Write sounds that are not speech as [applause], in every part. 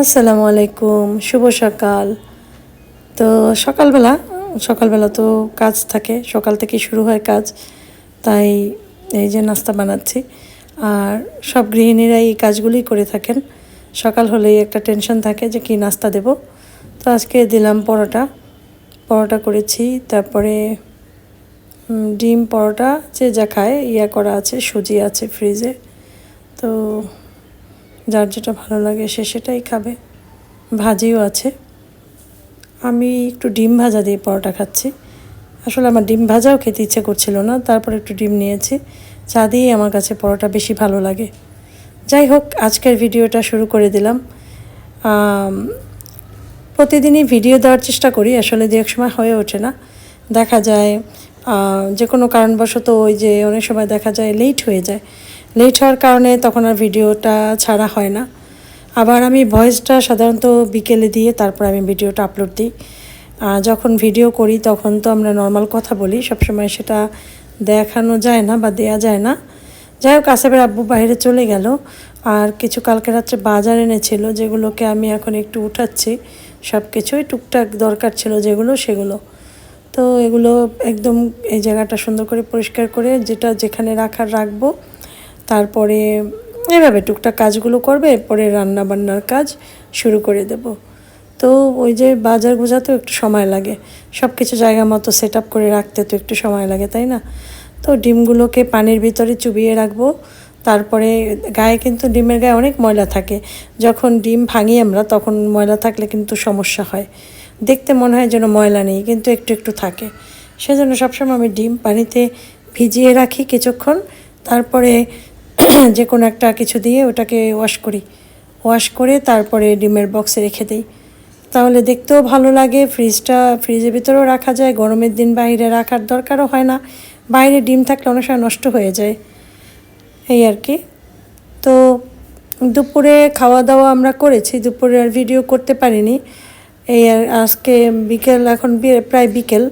আসসালামু আলাইকুম, শুভ সকাল। তো সকালবেলা সকালবেলা তো কাজ থাকে, সকাল থেকে শুরু হয় কাজ, তাই এই যে নাস্তা বানাচ্ছি। আর সব গৃহিণীরা এই কাজগুলি করে থাকেন। সকাল হলেই একটা টেনশন থাকে যে কি নাস্তা দেব। তো আজকে দিলাম পরোটা পরোটা করেছি, তারপরে ডিম, পরোটা, যে যা খায়, ইয়া করা আছে, সুজি আছে ফ্রিজে তো যার যেটা ভালো লাগে সে সেটাই খাবে। ভাজিও আছে। আমি একটু ডিম ভাজা দিয়ে পরোটা খাচ্ছি। আসলে আমার ডিম ভাজাও খেতে ইচ্ছে করছিল না, তারপর একটু ডিম নিয়েছি। চা দিয়েই আমার কাছে পরোটা বেশি ভালো লাগে। যাই হোক, আজকের ভিডিওটা শুরু করে দিলাম। প্রতিদিনই ভিডিও দেওয়ার চেষ্টা করি, আসলে দু এক সময় হয়ে ওঠে না। দেখা যায় যে কোনো কারণবশত ওই যে অনেক সময় দেখা যায় লেট হয়ে যায়। লেট হওয়ার কারণে তখন আর ভিডিওটা ছাড়া হয় না। আবার আমি ভয়েসটা সাধারণত বিকেলে দিয়ে তারপর আমি ভিডিওটা আপলোড দিই। যখন ভিডিও করি তখন তো আমরা নর্মাল কথা বলি, সবসময় সেটা দেখানো যায় না বা দেয়া যায় না। যাই হোক, আসেফের আব্বু বাইরে চলে গেল। আর কিছু কালকে রাত্রে বাজার এনেছিল, যেগুলোকে আমি এখন একটু উঠাচ্ছি। সব কিছুই টুকটাক দরকার ছিল, যেগুলো সেগুলো। তো এগুলো একদম এই জায়গাটা সুন্দর করে পরিষ্কার করে যেটা যেখানে রাখার রাখব তারপরে এভাবে টুকটাক কাজগুলো করবে এরপরে রান্না বান্নার কাজ শুরু করে দেব। তো ওই যে বাজার গোজাতেও একটু সময় লাগে। সব কিছু জায়গা মতো সেট আপ করে রাখতে তো একটু সময় লাগে, তাই না? তো ডিমগুলোকে পানির ভিতরে চুবিয়ে রাখব। তারপরে গায়ে কিন্তু ডিমের গায়ে অনেক ময়লা থাকে। যখন ডিম ভাঙি আমরা, তখন ময়লা থাকলে কিন্তু সমস্যা হয়। দেখতে মনে হয় যেন ময়লা নেই, কিন্তু একটু একটু থাকে। সেজন্য সবসময় আমি ডিম পানিতে ভিজিয়ে রাখি কিছুক্ষণ। তারপরে [coughs] যে কোনো একটা কিছু দিয়ে ওটাকে ওয়াশ করি। ওয়াশ করে তারপরে ডিমের বক্সে রেখে দিই। তাহলে দেখতেও ভালো লাগে ফ্রিজটা ফ্রিজের ভিতরেও রাখা যায়, গরমের দিন বাইরে রাখার দরকারও হয় না। বাইরে ডিম থাকলে অনেক সময় নষ্ট হয়ে যায়। এই আর কি। তো দুপুরে খাওয়া দাওয়া আমরা করেছি, দুপুরে আর ভিডিও করতে পারিনি। এই আর আজকে বিকেল, এখন প্রায় বিকেল।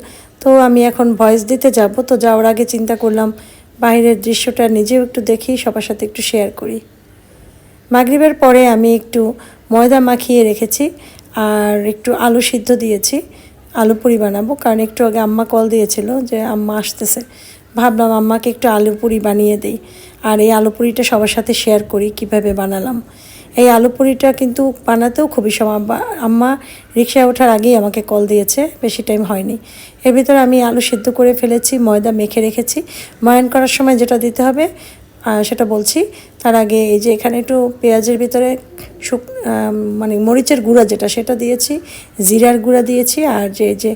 তো আমি এখন ভয়েস দিতে যাব, তো যাওয়ার আগে চিন্তা করলাম বাইরের দৃশ্যটা নিজেও একটু দেখি, সবার সাথে একটু শেয়ার করি। মাগরিবের পরে আমি একটু ময়দা মাখিয়ে রেখেছি আর একটু আলু সিদ্ধ দিয়েছি। আলু পুরি বানাবো, কারণ একটু আগে আম্মা কল দিয়েছিল যে আম্মা আসতেছে। ভাবলাম আম্মাকে একটু আলু পুরি বানিয়ে দিই। আর এই আলু পুরিটা সবার সাথে শেয়ার করি, কীভাবে বানালাম। এই আলু পুরিটা কিন্তু বানাতেও খুবই সময় আম্মা রিক্সায় ওঠার আগেই আমাকে কল দিয়েছে, বেশি টাইম হয়নি। এর ভিতরে আমি আলু সিদ্ধ করে ফেলেছি, ময়দা মেখে রেখেছি। ময়ান করার সময় যেটা দিতে হবে সেটা বলছি। তার আগে এই যে এখানে একটু পেঁয়াজের ভিতরে শুক মানে মরিচের গুঁড়া যেটা, সেটা দিয়েছি, জিরার গুঁড়া দিয়েছি, আর যে যে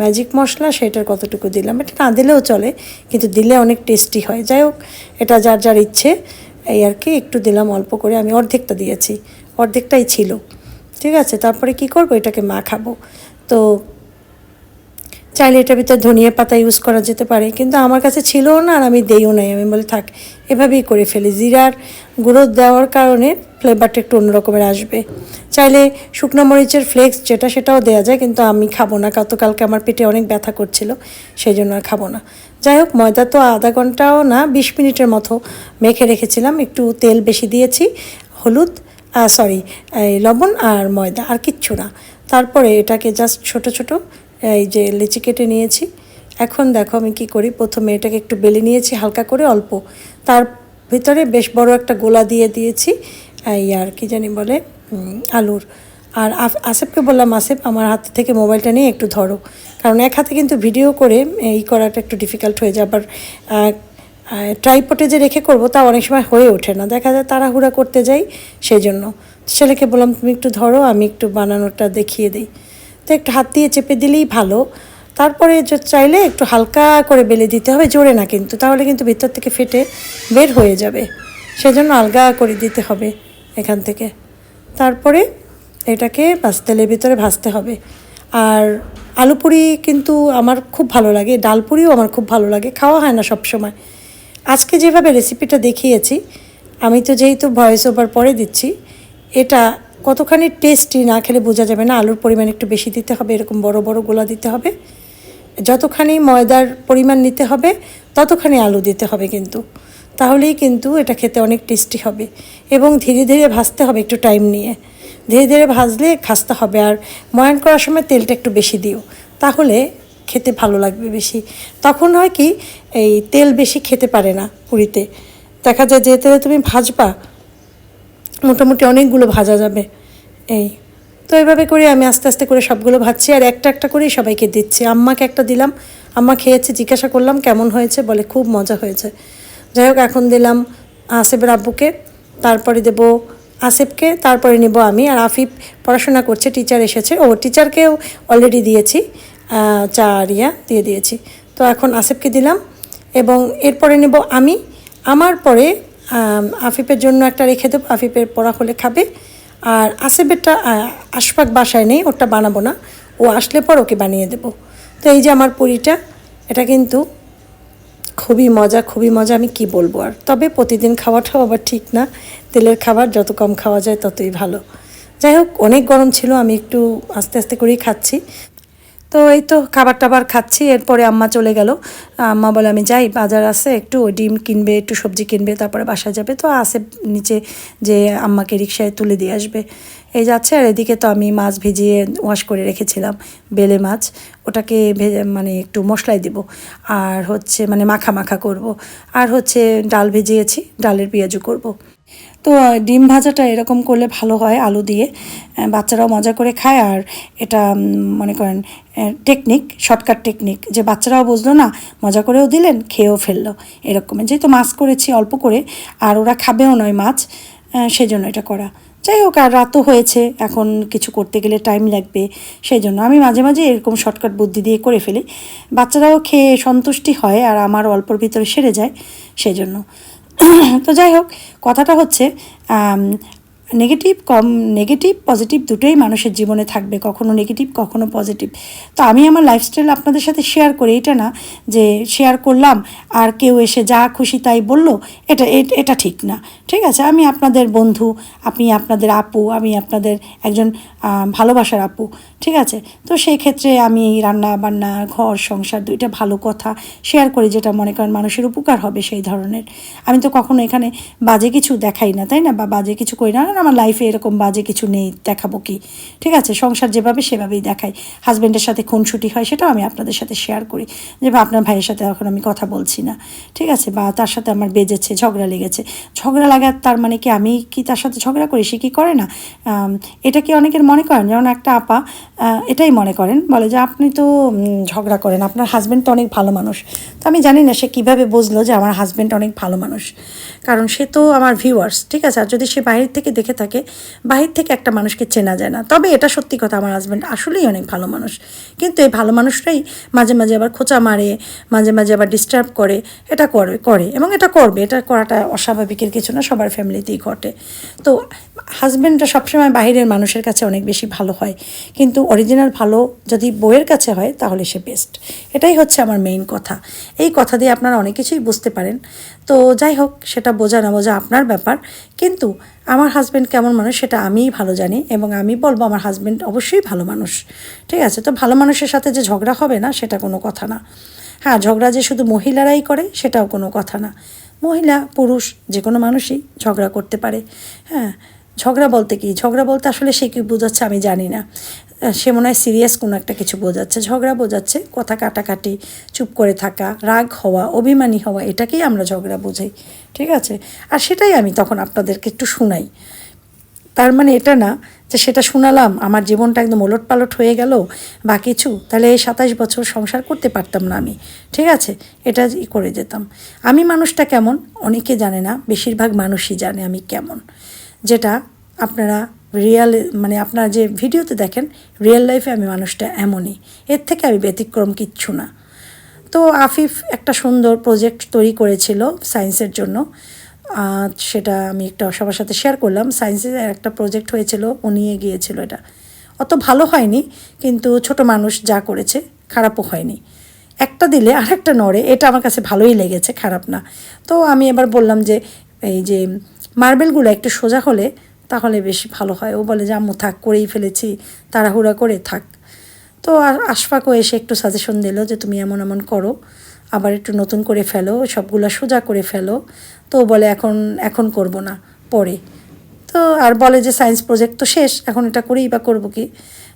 ম্যাজিক মশলা সেটার কতটুকু দিলাম। এটা না দিলেও চলে, কিন্তু দিলে অনেক টেস্টি হয়। যাই হোক, এটা যার যার ইচ্ছে। এই আর কি, একটু দিলাম, অল্প করে। আমি অর্ধেকটা দিয়েছি। অর্ধেকটাই ছিল। ঠিক আছে, তারপরে কি করব? এটাকে মাখাবো। তো চাইলে এটার ভিতরে ধনিয়া পাতা ইউজ করা যেতে পারে, কিন্তু আমার কাছে ছিলও না আর আমি দেইও নাই। আমি বলি, থাক, এভাবেই করে ফেলি। জিরার গুঁড়ো দেওয়ার কারণে ফ্লেভারটা একটু অন্যরকমের আসবে। চাইলে শুকনো মরিচের ফ্লেক্স যেটা সেটাও দেওয়া যায়, কিন্তু আমি খাব না। গতকালকে আমার পেটে অনেক ব্যথা করছিল, সেই জন্য আর খাব না। যাই হোক, ময়দা তো আধা ঘন্টাও না, বিশ মিনিটের মতো মেখে রেখেছিলাম। একটু তেল বেশি দিয়েছি, হলুদ সরি লবণ আর ময়দা, আর কিচ্ছু না। তারপরে এটাকে জাস্ট ছোট ছোট এই যে লিচি কেটে নিয়েছি। এখন দেখো আমি কি করি, প্রথমে এটাকে একটু বেলে নিয়েছি হালকা করে অল্প। তার ভিতরে বেশ বড় একটা গোলা দিয়ে দিয়েছি, এই আর কি জানি বলে আলুর। আর আসেফকে বললাম, আসেফ, আমার হাত থেকে মোবাইলটা নিয়ে একটু ধরো। কারণ এক হাতে কিন্তু ভিডিও করে, এই করাটা একটু ডিফিকাল্ট হয়ে যায়। আবার ট্রাইপটে যে রেখে করব, তা অনেক সময় হয়ে ওঠে না। দেখা যায় তাড়াহুড়া করতে যাই সেই জন্য ছেলেকে বললাম, তুমি একটু ধরো, আমি একটু বানানোটা দেখিয়ে দিই। তো একটু হাত দিয়ে চেপে দিলেই ভালো। তারপরে চাইলে একটু হালকা করে বেলে দিতে হবে, জোরে না কিন্তু, তাহলে কিন্তু ভিতর থেকে ফেটে বের হয়ে যাবে। সেজন্য আলগা করে দিতে হবে এখান থেকে। তারপরে এটাকে বাস তেলের ভিতরে ভাজতে হবে। আর আলু পুরি কিন্তু আমার খুব ভালো লাগে, ডাল পুরিও আমার খুব ভালো লাগে, খাওয়া হয় না সব সময় আজকে যেভাবে রেসিপিটা দেখিয়েছি, আমি তো যেহেতু ভয়েস ওভার পরে দিচ্ছি, এটা কতখানি টেস্টি না খেলে বোঝা যাবে না, আলুর পরিমাণ একটু বেশি দিতে হবে, এরকম বড় বড় গোলা দিতে হবে। যতখানি ময়দার পরিমাণ নিতে হবে, ততখানি আলু দিতে হবে কিন্তু। তাহলেই কিন্তু এটা খেতে অনেক টেস্টি হবে এবং ধীরে ধীরে ভাজতে হবে একটু টাইম নিয়ে। ধীরে ধীরে ভাজলে খাস্তা হবে আর ময়ান করার সময় তেলটা একটু বেশি দিও, তাহলে খেতে ভালো লাগবে বেশি। তখন হয় কি, এই তেল বেশি খেতে পারে না পুরিতে। দেখা যায় যে তেলে তুমি ভাজবা মোটামুটি অনেকগুলো ভাজা যাবে। এই। তো এভাবে করে আমি আস্তে আস্তে করে সবগুলো ভাজছি আর একটা একটা করেই সবাইকে দিচ্ছি। আম্মাকে একটা দিলাম। আম্মা খেয়েছে, জিজ্ঞাসা করলাম, কেমন হয়েছে? বলে, খুব মজা হয়েছে। যাই হোক, এখন দিলাম আসেফের আব্বুকে। তারপরে দেবো আসেফকে, তারপরে নেব আমি। আর আফিফ পড়াশোনা করছে টিচার এসেছে। ও টিচারকেও অলরেডি দিয়েছি চা আর ইয়া দিয়ে দিয়েছি। তো এখন আসেফকে দিলাম এবং এরপরে নেব আমি। আমার পরে আফিফের জন্য একটা রেখে দেবো আফিফের পড়া হলে খাবে। আর আসেফেরটা আহ, আশফাক বাসায় নেই ওটা বানাবো না। ও আসলে পর ওকে বানিয়ে দেবো। তো এই যে আমার পুরিটা এটা কিন্তু খুবই মজা খুবই মজা আমি কি বলব আর। তবে প্রতিদিন খাওয়াটাও আবার ঠিক না। তেলের খাবার যত কম খাওয়া যায় ততই ভালো। যাই হোক অনেক গরম ছিল আমি একটু আস্তে আস্তে করেই খাচ্ছি। তো এই তো খাবার টাবার খাচ্ছি, এরপরে আম্মা চলে গেল। আম্মা বলে, আমি যাই, বাজার আছে, একটু ডিম কিনবে, একটু সবজি কিনবে, তারপরে বাসায় যাবে। তো আসে নিচে যে আম্মাকে রিক্সায় তুলে দিয়ে আসবে। এই যাচ্ছে, আর এদিকে তো আমি মাছ ভিজিয়ে ওয়াশ করে রেখেছিলাম, বেলে মাছ। ওটাকে ভেজে মানে একটু মশলায় দিব। আর হচ্ছে মানে মাখা মাখা করব। আর হচ্ছে, ডাল ভেজিয়েছি, ডালের পেঁয়াজু করব। তো ডিম ভাজাটা এরকম করলে ভালো হয় আলু দিয়ে। বাচ্চারাও মজা করে খায় আর এটা মনে করেন টেকনিক শর্টকাট টেকনিক যে বাচ্চারাও বুঝলো না মজা করেও দিলেন খেয়েও ফেলল। এরকম। যেহেতু মাছ করেছি অল্প করে আর ওরা খাবেও নয় মাছ আহ, সেই জন্য এটা করা। যাই হোক আর রাতও হয়েছে এখন কিছু করতে গেলে টাইম লাগবে সেই জন্য আমি মাঝে মাঝে এরকম শর্টকাট বুদ্ধি দিয়ে করে ফেলি। বাচ্চারাও খেয়ে সন্তুষ্টি হয় আর আমার অল্পর ভিতরে সেরে যায় সেই জন্য [coughs] তো যাই হোক কথাটা হচ্ছে নেগেটিভ কম নেগেটিভ পজিটিভ দুটোই মানুষের জীবনে থাকবে, কখনো নেগেটিভ কখনো পজিটিভ তো আমি আমার লাইফস্টাইল আপনাদের সাথে শেয়ার করি, এটা না যে শেয়ার করলাম আর কেউ এসে যা খুশি তাই বলল, এটা এটা ঠিক না। ঠিক আছে? আমি আপনাদের বন্ধু আপনি আপনাদের আপু, আমি আপনাদের একজন ভালোবাসার আপু। ঠিক আছে? তো সেই ক্ষেত্রে আমি রান্না বান্না, ঘর, সংসার দুইটা ভালো কথা শেয়ার করি, যেটা মনে করেন মানুষের উপকার হবে সেই ধরনের। আমি তো কখনো এখানে বাজে কিছু দেখাই না, তাই না? বা বাজে কিছু করি না। আমার লাইফে এরকম বাজে কিছু নেই, দেখাবো কি? ঠিক আছে, সংসার যেভাবে সেভাবেই দেখাই। হাজব্যান্ডের সাথে খুনসুটি হয় সেটাও আমি আপনাদের সাথে শেয়ার করি। যে আপনার ভাইয়ের সাথে এখন আমি কথা বলছি না। ঠিক আছে, বা তার সাথে আমার বেজেছে, ঝগড়া লেগেছে। ঝগড়া লাগার তার মানে কি? আমি কি তার সাথে ঝগড়া করি? সে কি করে না? এটা কি অনেকের মনে করেন? যেমন একটা আপা এটাই মনে করেন। বলে যে, আপনি তো ঝগড়া করেন। আপনার হাজব্যান্ড তো অনেক ভালো মানুষ। তো আমি জানি না সে কীভাবে বুঝলো যে, আমার হাজব্যান্ড অনেক ভালো মানুষ। কারণ সে তো আমার ভিউয়ার্স ঠিক আছে? আর যদি সে বাইরের থেকে দেখে থাকে, বাহির থেকে একটা মানুষকে চেনা যায় না। তবে এটা সত্যি কথা, আমার হাজব্যান্ড আসলেই অনেক ভালো মানুষ। কিন্তু এই ভালো মানুষটাই মাঝে মাঝে আবার খোঁচা মারে, মাঝে মাঝে আবার ডিস্টার্ব করে। এটা করে করে এবং এটা করবে। এটা করাটা অস্বাভাবিকের কিছু না, সবার ফ্যামিলিতেই ঘটে। তো হাজব্যান্ডটা সবসময় বাইরের মানুষের কাছে অনেক বেশি ভালো হয়। কিন্তু অরিজিনাল ভালো যদি বইয়ের কাছে হয়, তাহলে সে বেস্ট এটাই হচ্ছে আমার মেইন কথা। এই কথা দিয়ে আপনারা অনেক কিছুই বুঝতে পারেন। তো যাই হোক, সেটা বোঝা না বোঝা আপনার ব্যাপার। কিন্তু আমার হাজব্যান্ড কেমন মানুষ সেটা আমিই ভালো জানি এবং আমি বলব আমার হাজব্যান্ড অবশ্যই ভালো মানুষ। ঠিক আছে? তো ভালো মানুষের সাথে যে ঝগড়া হবে না, সেটা কোনো কথা না। হ্যাঁ ঝগড়া যে শুধু মহিলারাই করে, সেটাও কোনো কথা না। মহিলা, পুরুষ যে কোনো মানুষই ঝগড়া করতে পারে। হ্যাঁ ঝগড়া বলতে কি? ঝগড়া বলতে আসলে সে কী বোঝাচ্ছে আমি জানি না। সে মনে হয় সিরিয়াস কোনো একটা কিছু বোঝাচ্ছে। ঝগড়া বোঝাচ্ছে, কথা কাটাকাটি, চুপ করে থাকা, রাগ হওয়া, অভিমানী হওয়া, এটাকেই আমরা ঝগড়া বোঝাই ঠিক আছে? আর সেটাই আমি তখন আপনাদেরকে একটু শোনাই। তার মানে এটা না যে সেটা শোনালাম, আমার জীবনটা একদম ওলট পালট হয়ে গেল, বা কিছু, তাহলে এই সাতাশ বছর সংসার করতে পারতাম না আমি। ঠিক আছে? এটা করে যেতাম। আমি মানুষটা কেমন? অনেকে জানে না, বেশিরভাগ মানুষই জানে আমি কেমন। যেটা আপনারা রিয়েল মানে আপনারা যে ভিডিওতে দেখেন রিয়েল লাইফে আমি মানুষটা এমনই। এর থেকে আমি ব্যতিক্রম কিচ্ছু না। তো আফিফ একটা সুন্দর প্রজেক্ট তৈরি করেছিল সায়েন্সের জন্য। সেটা আমি একটা সবার সাথে শেয়ার করলাম। সায়েন্সের একটা প্রজেক্ট হয়েছিল ও নিয়ে গিয়েছিল এটা। অত ভালো হয়নি, কিন্তু ছোট মানুষ যা করেছে, খারাপও হয়নি। একটা দিলে আর একটা নড়ে, এটা আমার কাছে ভালোই লেগেছে, খারাপ না। তো আমি এবার বললাম যে এই যে মার্বেলগুলো একটু সোজা হলে তাহলে বেশি ভালো হয়। ও বলে যে, আম্মু, থাক, করেই ফেলেছি, তাড়াহুড়া করে থাক। তো আর আশফাকও এসে একটু সাজেশন দিল যে, তুমি এমন এমন করো, আবার একটু নতুন করে ফেলো, সবগুলো সোজা করে ফেলো। তো বলে, এখন এখন করব না, পরে। তো আর বলে যে সায়েন্স প্রজেক্ট তো শেষ, এখন এটা করেই বা করব কি?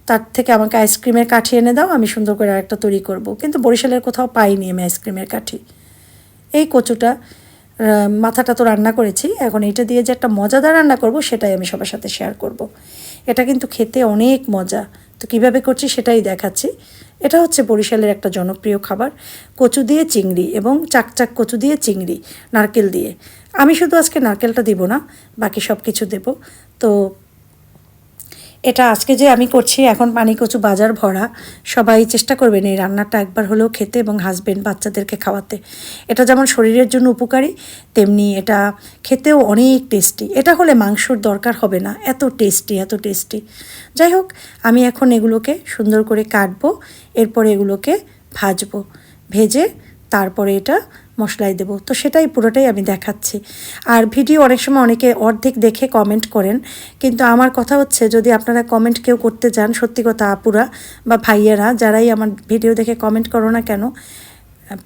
তার থেকে আমাকে আইসক্রিমের কাঠি এনে দাও, আমি সুন্দর করে আরেকটা তৈরি করব। কিন্তু বরিশালের কোথাও পাইনি আমি আইসক্রিমের কাঠি। এই কচুটা মাথাটা তো রান্না করেছি। এখন এটা দিয়ে যে একটা মজাদার রান্না করব, সেটাই আমি সবার সাথে শেয়ার করব। এটা কিন্তু খেতে অনেক মজা। তো কীভাবে করছি সেটাই দেখাচ্ছি। এটা হচ্ছে বরিশালের একটা জনপ্রিয় খাবার, কচু দিয়ে চিংড়ি এবং চাকচাক কচু দিয়ে চিংড়ি, নারকেল দিয়ে। আমি শুধু আজকে নারকেলটা দিব না, বাকি সব কিছু দেবো। তো এটা আজকে যে আমি করছি, এখন পানি কচু বাজার ভরা। সবাই চেষ্টা করবেন এই রান্নাটা একবার হলেও খেতে এবং হাজবেন্ড বাচ্চাদেরকে খাওয়াতে। এটা যেমন শরীরের জন্য উপকারী, তেমনি এটা খেতেও অনেক টেস্টি এটা হলে মাংসর দরকার হবে না, এত টেস্টি এত টেস্টি যাই হোক, আমি এখন এগুলোকে সুন্দর করে কাটবো, এরপরে এগুলোকে ভাজবো। ভেজে তারপরে এটা মশলায় দেবো। তো সেটাই পুরোটাই আমি দেখাচ্ছি। আর ভিডিও অনেক সময় অনেকে অর্ধেক দেখে কমেন্ট করেন। কিন্তু আমার কথা হচ্ছে, যদি আপনারা কমেন্ট কেউ করতে চান সত্যি কথা আপুরা বা ভাইয়েরা, যারাই আমার ভিডিও দেখে কমেন্ট করো না কেন,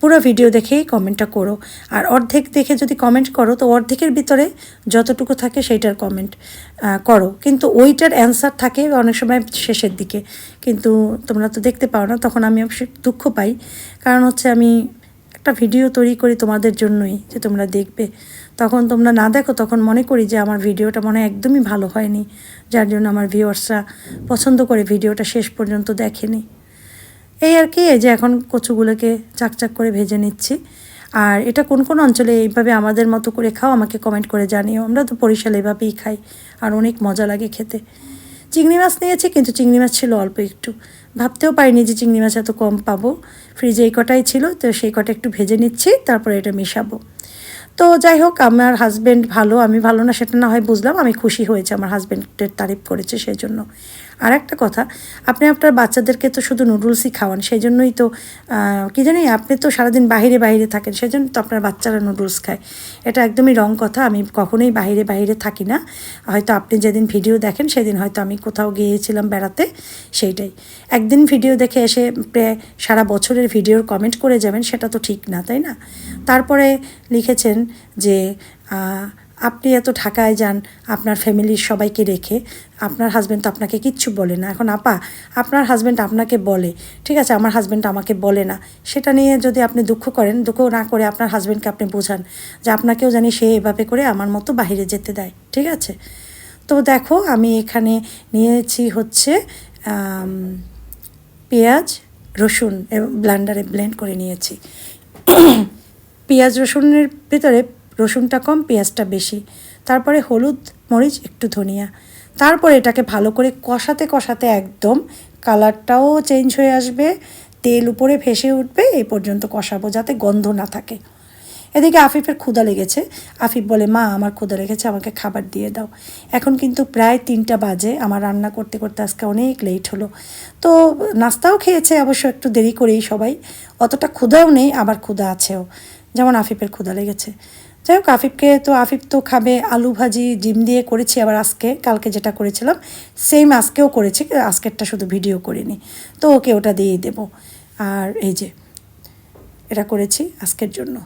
পুরো ভিডিও দেখেই কমেন্টটা করো। আর অর্ধেক দেখে যদি কমেন্ট করো, তো অর্ধেকের ভিতরে যতটুকু থাকে সেইটার কমেন্ট করো। কিন্তু ওইটার অ্যান্সার থাকে অনেক সময় শেষের দিকে। কিন্তু তোমরা তো দেখতে পাও না, তখন আমি অবশ্যই দুঃখ পাই। কারণ হচ্ছে আমি একটা ভিডিও তৈরি করি তোমাদের জন্যই যে তোমরা দেখবে। তখন তোমরা না দেখো, তখন মনে করি যে আমার ভিডিওটা মনে একদমই ভালো হয়নি, যার জন্য আমার ভিউয়ার্সরা পছন্দ করে ভিডিওটা শেষ পর্যন্ত দেখেনি। এই আর কি, এই যে এখন কচুগুলোকে চাকচাক করে ভেজে নিচ্ছি। আর এটা কোন কোন অঞ্চলে এইভাবে আমাদের মতো করে খাও আমাকে কমেন্ট করে জানিও। আমরা তো বরিশাল এভাবেই খাই, আর অনেক মজা লাগে খেতে। চিংড়ি মাছ নিয়েছি, কিন্তু চিংড়ি মাছ ছিল অল্প একটু। ভাবতেও পারিনি যে চিংড়ি মাছ এত কম পাবো। ফ্রিজে এই কটাই ছিল, তো সেই কটা একটু ভেজে নিচ্ছি, তারপরে এটা মেশাবো। তো যাই হোক, আমার হাজব্যান্ড ভালো, আমি ভালো না, সেটা না হয় বুঝলাম, আমি খুশি হয়েছে, আমার হাজব্যান্ডের তারিফ করেছে সেই জন্য আর একটা কথা, আপনি আপনার বাচ্চাদেরকে তো শুধু নুডলসই খাওয়ান সেই জন্যই তো কী জানি, আপনি তো সারাদিন বাইরে বাইরে থাকেন সেই জন্য তো আপনার বাচ্চারা নুডলস খায়। এটা একদমই রং কথা, আমি কখনোই বাইরে বাইরে থাকি না। হয়তো আপনি যেদিন ভিডিও দেখেন, সেদিন হয়তো আমি কোথাও গিয়েছিলাম বেড়াতে, সেইটাই। একদিন ভিডিও দেখে এসে প্রায় সারা বছরের ভিডিওর কমেন্ট করে যাবেন, সেটা তো ঠিক না, তাই না? তারপরে লিখেছেন যে আপনি এত ঢাকায় যান, আপনার ফ্যামিলির সবাইকে রেখে, আপনার হাজব্যান্ড তো আপনাকে কিচ্ছু বলে না। এখন আপা, আপনার হাজব্যান্ড আপনাকে বলে, ঠিক আছে? আমার হাজব্যান্ড আমাকে বলে না। সেটা নিয়ে যদি আপনি দুঃখ করেন, দুঃখ না করে আপনার হাজব্যান্ডকে আপনি বোঝান যে আপনাকেও জানি সে এভাবে করে আমার মতো বাইরে যেতে দেয়, ঠিক আছে? তো দেখো, আমি এখানে নিয়েছি হচ্ছে পেঁয়াজ, রসুন, এবং ব্লান্ডারে ব্লেন্ড করে নিয়েছি। [clears throat] পেঁয়াজ, রসুনের ভিতরে রসুনটা কম, পেঁয়াজটা বেশি। তারপরে হলুদ মরিচ, একটু ধনিয়া। তারপরে এটাকে ভালো করে কষাতে কষাতে একদম কালারটাও চেঞ্জ হয়ে আসবে, তেল উপরে ভেসে উঠবে এই পর্যন্ত কষাবো যাতে গন্ধ না থাকে। এদিকে আফিফের ক্ষুদা লেগেছে। আফিফ বলে, মা, আমার ক্ষুদা লেগেছে, আমাকে খাবার দিয়ে দাও। এখন কিন্তু প্রায় তিনটা বাজে। আমার রান্না করতে করতে আজকে অনেক লেট হলো। তো নাস্তাও খেয়েছে, অবশ্য একটু দেরি করেই সবাই। অতটা ক্ষুদাও নেই, আবার ক্ষুদা আছেও। যেমন আফিফের ক্ষুদা লেগেছে। যাই হোক, আফিফকে তো আফিফ তো খাবে আলু ভাজি, ডিম দিয়ে করেছি আবার আজকে, কালকে যেটা করেছিলাম সেম আজকেও করেছি, আজকেরটা শুধু ভিডিও করিনি। তো ওকে ওটা দিয়েই দেবো। আর এই যে, এটা করেছি আজকের জন্য।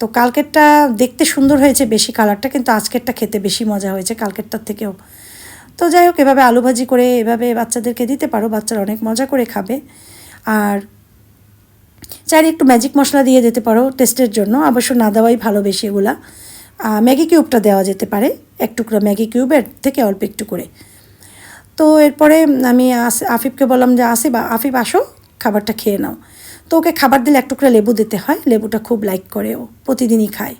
তো কালকেরটা দেখতে সুন্দর হয়েছে বেশি কালারটা কিন্তু আজকেরটা খেতে বেশি মজা হয়েছে কালকেরটার থেকেও। তো যাই হোক, এভাবে আলু ভাজি করে এভাবে বাচ্চাদেরকে দিতে পারো, বাচ্চারা অনেক মজা করে খাবে। আর চাইলে একটু ম্যাজিক মশলা দিয়ে দিতে পারো টেস্টের জন্য। অবশ্য না দেওয়াই ভালো বেশি এগুলা। ম্যাগি কিউবটা দেওয়া যেতে পারে, এক টুকরা ম্যাগি কিউবের থেকে অল্প একটু করে। তো এরপরে আমি আস- আফিফকে বললাম যে আসি বা আফিফ আসো, খাবারটা খেয়ে নাও। তো ওকে খাবার দিলে এক টুকরা লেবু দিতে হয়, লেবুটা খুব লাইক করে ও, প্রতিদিনই খায়।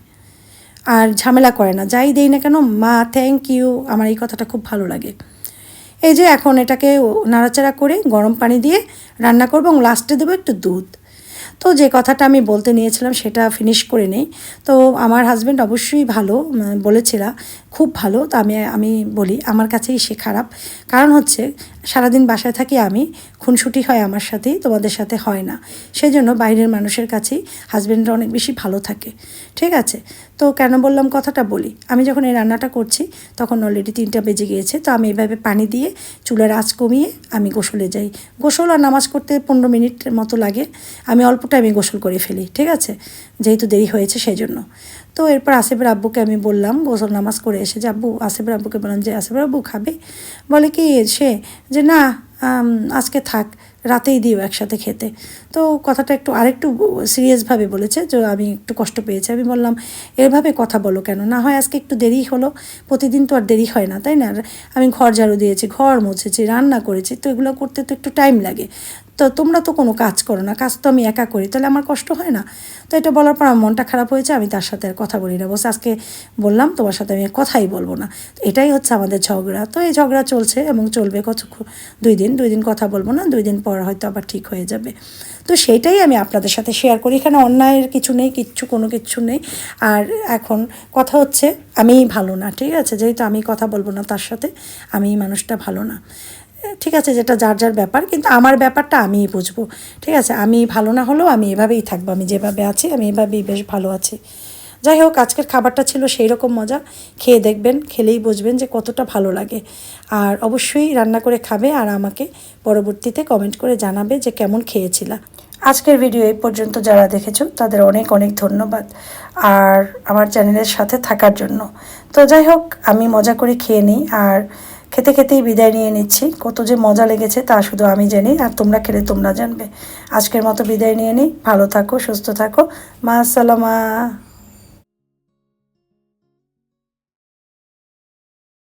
আর ঝামেলা করে না, যাই দেই না কেন, মা থ্যাংক ইউ আমার এই কথাটা খুব ভালো লাগে। এই যে এখন এটাকে নাড়াচাড়া করে গরম পানি দিয়ে রান্না করব, এবং লাস্টে দেবো একটু দুধ। তো যে কথাটা আমি বলতে নিয়েছিলাম সেটা ফিনিশ করে নেই। তো আমার হাজব্যান্ড অবশ্যই ভালো বলেছিল খুব ভালো। তা আমি আমি বলি, আমার কাছেই সে খারাপ। কারণ হচ্ছে সারাদিন বাসায় থাকি আমি, খুনসুটি হয় আমার সাথেই, তোমাদের সাথে হয় না। সেই জন্য বাইরের মানুষের কাছেই হাজব্যান্ডরা অনেক বেশি ভালো থাকে। ঠিক আছে? তো কেন বললাম কথাটা বলি? আমি যখন এই রান্নাটা করছি, তখন অলরেডি তিনটা বেজে গিয়েছে, তো আমি এভাবে পানি দিয়ে চুলার আঁচ কমিয়ে আমি গোসলে যাই। গোসল আর নামাজ করতে পনেরো মিনিটের মতো লাগে। আমি অল্প টাইমে গোসল করে ফেলি, ঠিক আছে? যেহেতু দেরি হয়েছে সেই জন্য তো এরপর আসিফের আব্বুকে আমি বললাম, গোসল নামাজ করে এসে যে, আব্বু, আসিফের আব্বুকে বললাম যে, আসিফের আব্বু খাবে? বলে কি, সে যে না আজকে থাক, রাতেই দিও একসাথে খেতে। তো কথাটা একটু আরেকটু সিরিয়াসভাবে বলেছে, যে আমি একটু কষ্ট পেয়েছি। আমি বললাম, এভাবে কথা বলো কেন? না হয় আজকে একটু দেরি হলো, প্রতিদিন তো আর দেরি হয় না, তাই না? আমি ঘর ঝাড়ু দিয়েছি, ঘর মুছেছি, রান্না করেছি, তো এগুলো করতে তো একটু টাইম লাগে। তো তোমরা তো কোনো কাজ করো না, কাজ তো আমি একা করি, তাহলে আমার কষ্ট হয় না। তো এটা বলার পর আমার মনটা খারাপ হয়েছে, আমি তার সাথে আর কথা বলি না। বসে আজকে বললাম তোমার সাথে আমি কথাই বলব না। তো এটাই হচ্ছে আমাদের ঝগড়া। তো এই ঝগড়া চলছে এবং চলবে কত দুই দিন দুই দিন কথা বলব না, দুই দিন পর হয়তো আবার ঠিক হয়ে যাবে। তো সেইটাই আমি আপনাদের সাথে শেয়ার করি। এখানে অন্যায়ের কিছু নেই, কিচ্ছু, কোনো কিছু নেই। আর এখন কথা হচ্ছে, আমিই ভালো না, ঠিক আছে? যেহেতু আমি কথা বলব না তার সাথে আমি মানুষটা ভালো না। ঠিক আছে, যেটা যার যার ব্যাপার, কিন্তু আমার ব্যাপারটা আমিই বুঝব। ঠিক আছে, আমি ভালো না হলেও আমি এভাবেই থাকব। আমি যেভাবে আছি, আমি এভাবেই বেশ ভালো আছি। যাই হোক, আজকের খাবারটা ছিল সেই রকম মজা। খেয়ে দেখবেন, খেলেই বুঝবেন যে কতটা ভালো লাগে। আর অবশ্যই রান্না করে খাবে আর আমাকে পরবর্তীতে কমেন্ট করে জানাবে যে কেমন খেয়েছিলা। আজকের ভিডিও এই পর্যন্ত যারা দেখেছ, তাদের অনেক অনেক ধন্যবাদ। আর আমার চ্যানেলের সাথে থাকার জন্য। তো যাই হোক, আমি মজা করে খেয়ে নিই। আর খেতে খেতেই বিদায় নিয়ে নিচ্ছি। কত যে মজা লেগেছে তা শুধু আমি জানি, আর তোমরা খেলে তোমরা জানবে। আজকের মতো বিদায় নিয়ে নিই। ভালো থাকো, সুস্থ থাকো। মা আসসালামা।